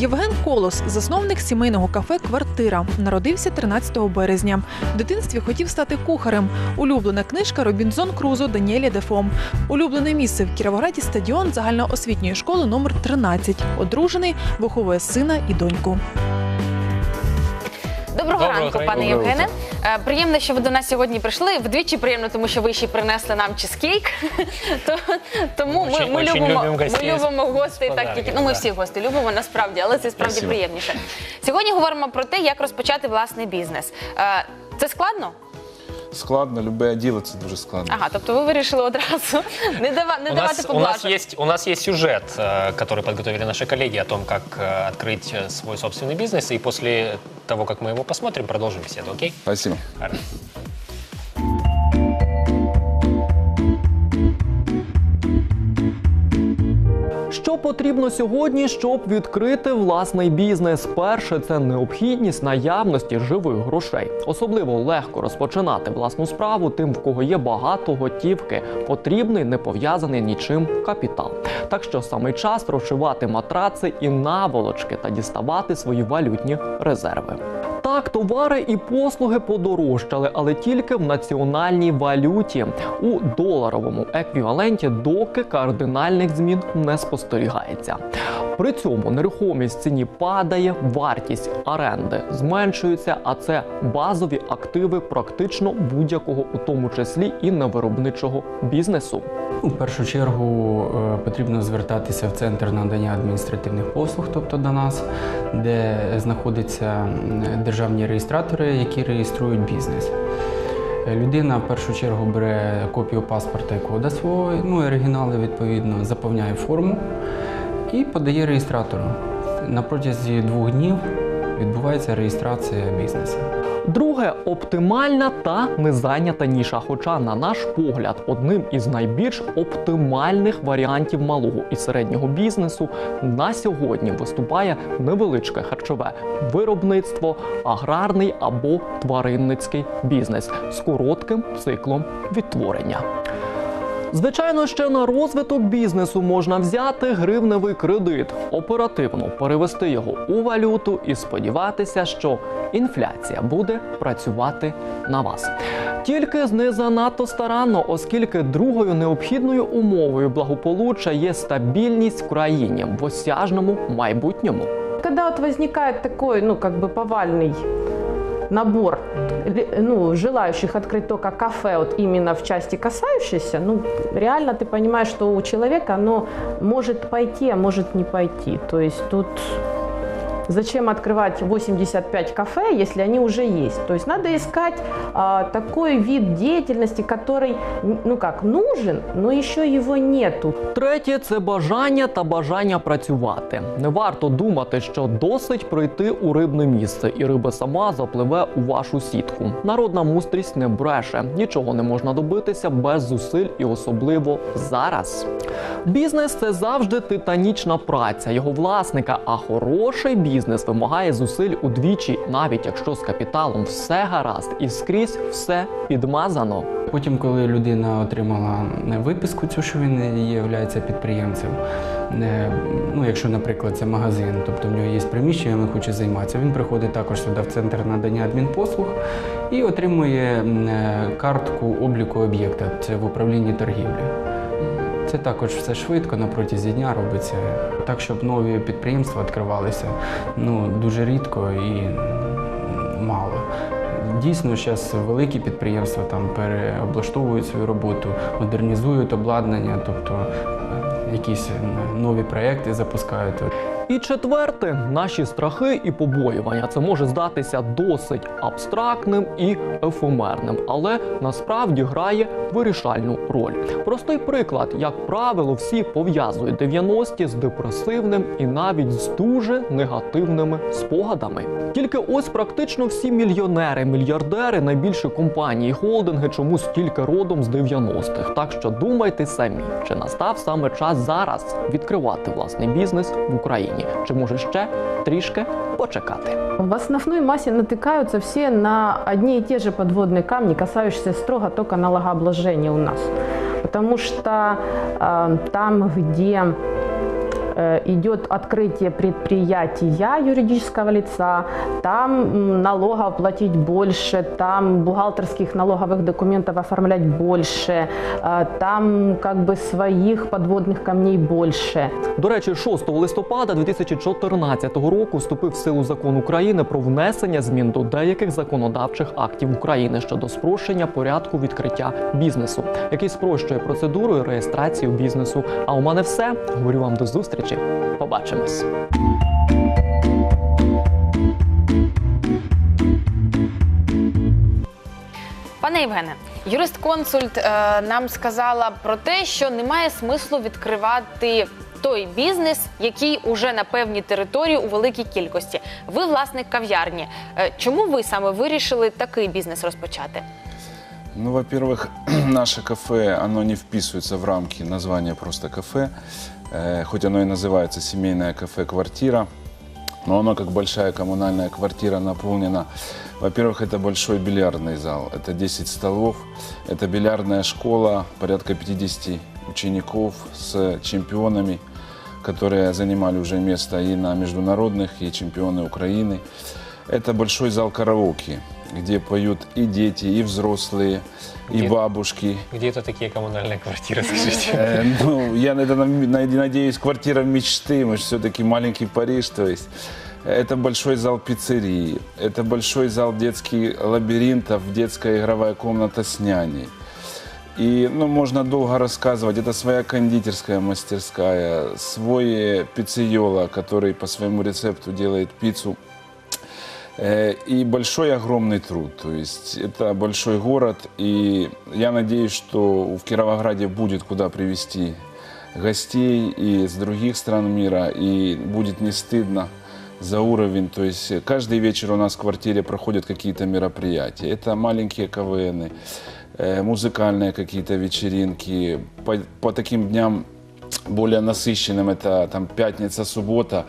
Євген Колос, засновник сімейного кафе Квартира, народився 13 березня. В дитинстві хотів стати кухарем. Улюблена книжка Робінзон Крузо Даніеля Дефо. Улюблене місце в Кіровограді стадіон загальноосвітньої школи номер 13. Одружений, виховує сина і доньку. Доброго, Доброго ранку, ранку. пане Доброго Євгене. Е, Приємно, що ви до нас сьогодні прийшли. Вдвічі приємно, тому що ви ще й принесли нам чизкейк. То- Тому ми, Очень- ми очень любимо, любимо гостей ми любимо гостей, так які ну ми да. всі гості любимо насправді, але це справді Спасибо. приємніше. Сьогодні говоримо про те, як розпочати власний бізнес. Е, Це складно? Складно, любе діло це дуже складно. Ага, тобто ви вирішили одразу не, дава, не У давати нас, у, нас поблажок. есть, у нас есть сюжет, э, который подготовили наши коллеги о том, как э, открыть э, свой собственный бизнес. И после того, как мы его посмотрим, продолжим беседу, окей? Спасибо. Гарно. Що потрібно сьогодні, щоб відкрити власний бізнес? Перше це необхідність наявності живих грошей. Особливо легко розпочинати власну справу тим, в кого є багато готівки. Потрібний не пов'язаний нічим капітал. Так що саме час розшивати матраци і наволочки та діставати свої валютні резерви. Так, товари і послуги подорожчали, але тільки в національній валюті у доларовому еквіваленті, доки кардинальних змін не спостерігається. При цьому нерухомість ціні падає, вартість оренди зменшується, а це базові активи практично будь-якого, у тому числі і невиробничого бізнесу. У першу чергу е, потрібно звертатися в центр надання адміністративних послуг, тобто до нас, де знаходяться державні реєстратори, які реєструють бізнес. Людина в першу чергу бере копію паспорта і кода свого, ну і оригінали відповідно, заповняє форму і подає реєстратору. На протязі двох днів відбувається реєстрація бізнесу. Друге оптимальна та незайнята ніша. Хоча, на наш погляд, одним із найбільш оптимальних варіантів малого і середнього бізнесу на сьогодні виступає невеличке харчове виробництво, аграрний або тваринницький бізнес з коротким циклом відтворення. Звичайно, ще на розвиток бізнесу можна взяти гривневий кредит, оперативно перевести його у валюту і сподіватися, що інфляція буде працювати на вас. Тільки не занадто старанно, оскільки другою необхідною умовою благополуччя є стабільність в країні в осяжному майбутньому. Когда вот возникает такой, ну, как бы повальный набор ну, желающих открыть только кафе, вот именно в части касающейся, ну, реально ты понимаешь, что у человека оно может пойти, а может не пойти. То есть тут зачем открывать 85 кафе, если они уже есть? То есть надо искать а, такой вид деятельности, который, ну как, нужен, но еще его нету. Третє це бажання та бажання працювати. Не варто думати, що досить прийти у рибне місце, і риба сама запливе у вашу сітку. Народна мудрість не бреше. Нічого не можна добитися без зусиль, і особливо зараз. Бізнес це завжди титанічна праця його власника, а хороший бізнес вимагає зусиль удвічі, навіть якщо з капіталом все гаразд і скрізь все підмазано. Потім, коли людина отримала е, виписку, цю що він є підприємцем, е, ну якщо, наприклад, це магазин, тобто в нього є приміщення, він хоче займатися, він приходить також сюди в центр надання адмінпослуг і отримує е, картку обліку об'єкта. Це в управлінні торгівлі. Це також все швидко на протязі дня робиться. Так, щоб нові підприємства відкривалися ну, дуже рідко і мало. Дійсно, зараз великі підприємства там переоблаштовують свою роботу, модернізують обладнання, тобто е, якісь е, нові проекти запускають. І четверте, наші страхи і побоювання. Це може здатися досить абстрактним і ефемерним, але насправді грає вирішальну роль. Простий приклад, як правило, всі пов'язують 90-ті з депресивним і навіть з дуже негативними спогадами. Тільки ось практично всі мільйонери, мільярдери, найбільші компанії, холдинги чомусь тільки родом з 90-х. Так що думайте самі, чи настав саме час зараз відкривати власний бізнес в Україні, чи може ще трішки почекати. В основной массе натыкаются все на одни и те же подводные камни, касающиеся строго только налогообложения у нас. Потому что э, там, где э, идет открытие предприятия юридического лица, там м, налогов платить больше, там бухгалтерских налоговых документов оформлять больше, э, там как бы своих подводных камней больше. До речі, 6 листопада 2014 року вступив в силу закон України про внесення змін до деяких законодавчих актів України щодо спрощення порядку відкриття бізнесу, який спрощує процедуру і реєстрацію бізнесу. А у мене все. Говорю вам до зустрічі. Побачимось. Пане Євгене, юрист-консульт е, нам сказала про те, що немає смислу відкривати той бізнес, який уже на певній території у великій кількості. Ви власник кав'ярні. Е, Чому ви саме вирішили такий бізнес розпочати? Ну, во-первых, наше кафе, оно не вписывается в рамки названия просто кафе, Э, хоть оно и называется семейное кафе-квартира, но оно как большая коммунальная квартира наполнено. Во-первых, это большой бильярдный зал, это 10 столов, это бильярдная школа, порядка 50 учеников с чемпионами, которые занимали уже место и на международных, и чемпионы Украины. Это большой зал караоке, где поют и дети, и взрослые, и Где- бабушки. Где это такие коммунальные квартиры, скажите? Э, Ну, я это, на- надеюсь, квартира мечты. Мы же все-таки маленький Париж. То есть это большой зал пиццерии, это большой зал детский лабиринтов, детская игровая комната с няней. И ну, можно долго рассказывать. Это своя кондитерская мастерская, свой пиццейола, который по своему рецепту делает пиццу. Э, И большой огромный труд. То есть это большой город. И я надеюсь, что в Кировограде будет куда привести гостей и с других стран мира. И будет не стыдно за уровень. То есть каждый вечер у нас в квартире проходят какие-то мероприятия. Это маленькие КВНы, э, музыкальные какие-то вечеринки. По, по таким дням более насыщенным это там пятница, суббота.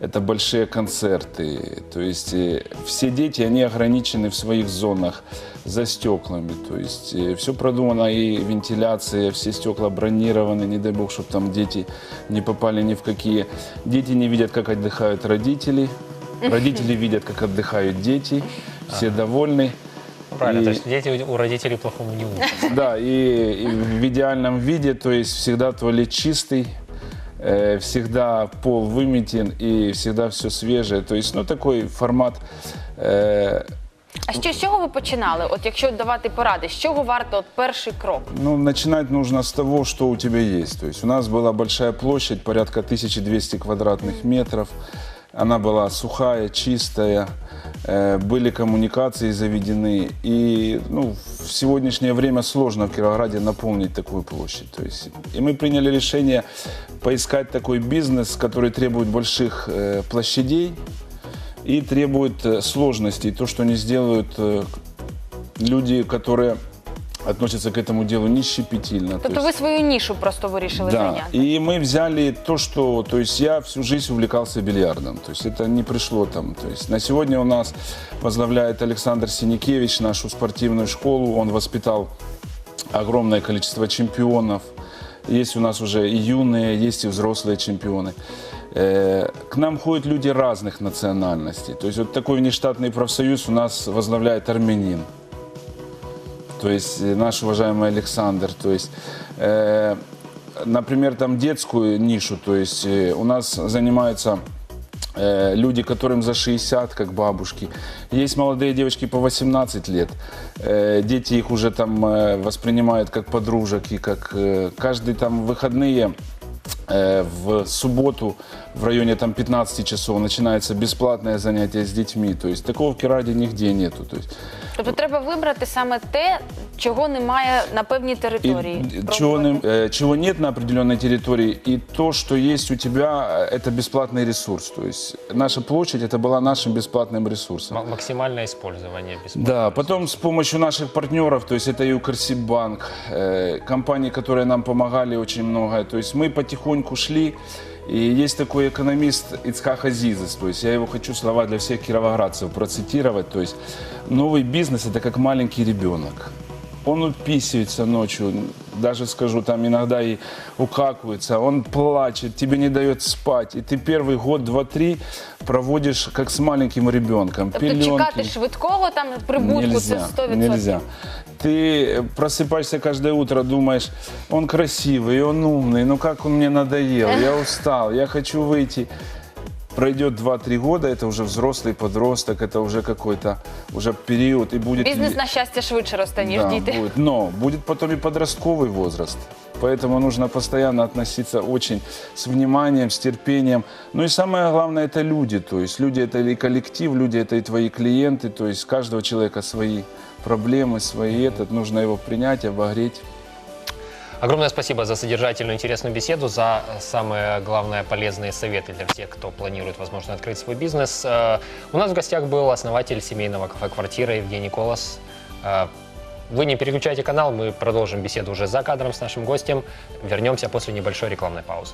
Это большие концерты. То есть э, все дети, они ограничены в своих зонах за стеклами. То есть все продумано и вентиляция, все стекла бронированы. Не дай бог, чтобы там дети не попали ни в какие. Дети не видят, как отдыхают родители. Родители видят, как отдыхают дети. Все довольны. Правильно, И- то есть дети у родителей плохому не учатся. Да, и, и в идеальном виде, то есть всегда туалет чистый, э, всегда пол выметен и всегда все свежее. То есть, ну, такой формат. э, А що з чого ви починали? От якщо давати поради, з чого варто от перший крок? ну, начинать нужно с того, что у тебя есть. То есть у нас была большая площадь, порядка 1200 квадратных метров. Она была сухая, чистая, э, были коммуникации заведены. И ну, в сегодняшнее время сложно в Кировограде наполнить такую площадь. То есть, и мы приняли решение поискать такой бизнес, который требует больших э, площадей и требует э, сложностей. То, что не сделают э, люди, которые относятся к этому делу не щепетильно. То есть- ви свою нішу просто вирішили да. зайняти. И мы взяли то, что, то есть я всю жизнь увлекался бильярдом, то есть это не пришло там, то есть на сегодня у нас возглавляет Александр Синякевич нашу спортивную школу, он воспитал огромное количество чемпионов, есть у нас уже и юные, есть и взрослые чемпионы. Э, К нам ходят люди разных национальностей, то есть вот такой внештатный профсоюз у нас возглавляет армянин то есть э, наш уважаемый Александр, то есть, э, например, там детскую нишу, то есть э, у нас занимаются э, люди, которым за 60, как бабушки. Есть молодые девочки по 18 лет. Э, дети их уже там э, воспринимают как подружек и как э, каждый там выходные э, в субботу в районе там 15 часов начинается бесплатное занятие с детьми. То есть такого в Кираде нигде нету. То есть Тобто треба вибрати саме те, чого немає на певній території. И чего, Пробувати. не- э, чего нет на определенной территории, и то, что есть у тебя, э, это бесплатный ресурс. То есть наша площадь, это была нашим бесплатным ресурсом. М- Максимальное использование бесплатно. Да, потом с помощью наших партнеров, то есть это и Укрсиббанк, э, компании, которые нам помогали очень много. То есть мы потихоньку шли, и есть такой экономист Ицхак Азизес, то есть я его хочу слова для всех кировоградцев процитировать. То есть новый бизнес – это как маленький ребенок. он уписывается ночью, даже скажу, там иногда и укакивается, он плачет, тебе не дает спать. И ты первый год, два, три проводишь как с маленьким ребенком. Тобто чекати швидкого там прибутку це 100%. Нельзя. Ты просыпаешься каждое утро, думаешь, он красивый, он умный, ну как он мне надоел, я устал, я хочу выйти. Пройдет 2-3 года, это уже взрослый подросток, это уже какой-то уже период, и будет... Бізнес на щастя швидше росте, ніж Да, діти. будет. Но будет потом и подростковый возраст. Поэтому нужно постоянно относиться очень с вниманием, с терпением. Ну и самое главное это люди. То есть люди это и коллектив, люди это и твои клиенты. То есть у каждого человека свои проблемы, свои этот. Нужно его принять, обогреть. Огромное спасибо за содержательную, интересную беседу, за самые главное полезные советы для всех, кто планирует, возможно, открыть свой бизнес. Э, У нас в гостях был основатель семейного кафе «Квартира» Евгений Колос. Э, Вы не переключайте канал, мы продолжим беседу уже за кадром с нашим гостем. Вернемся после небольшой рекламной паузы.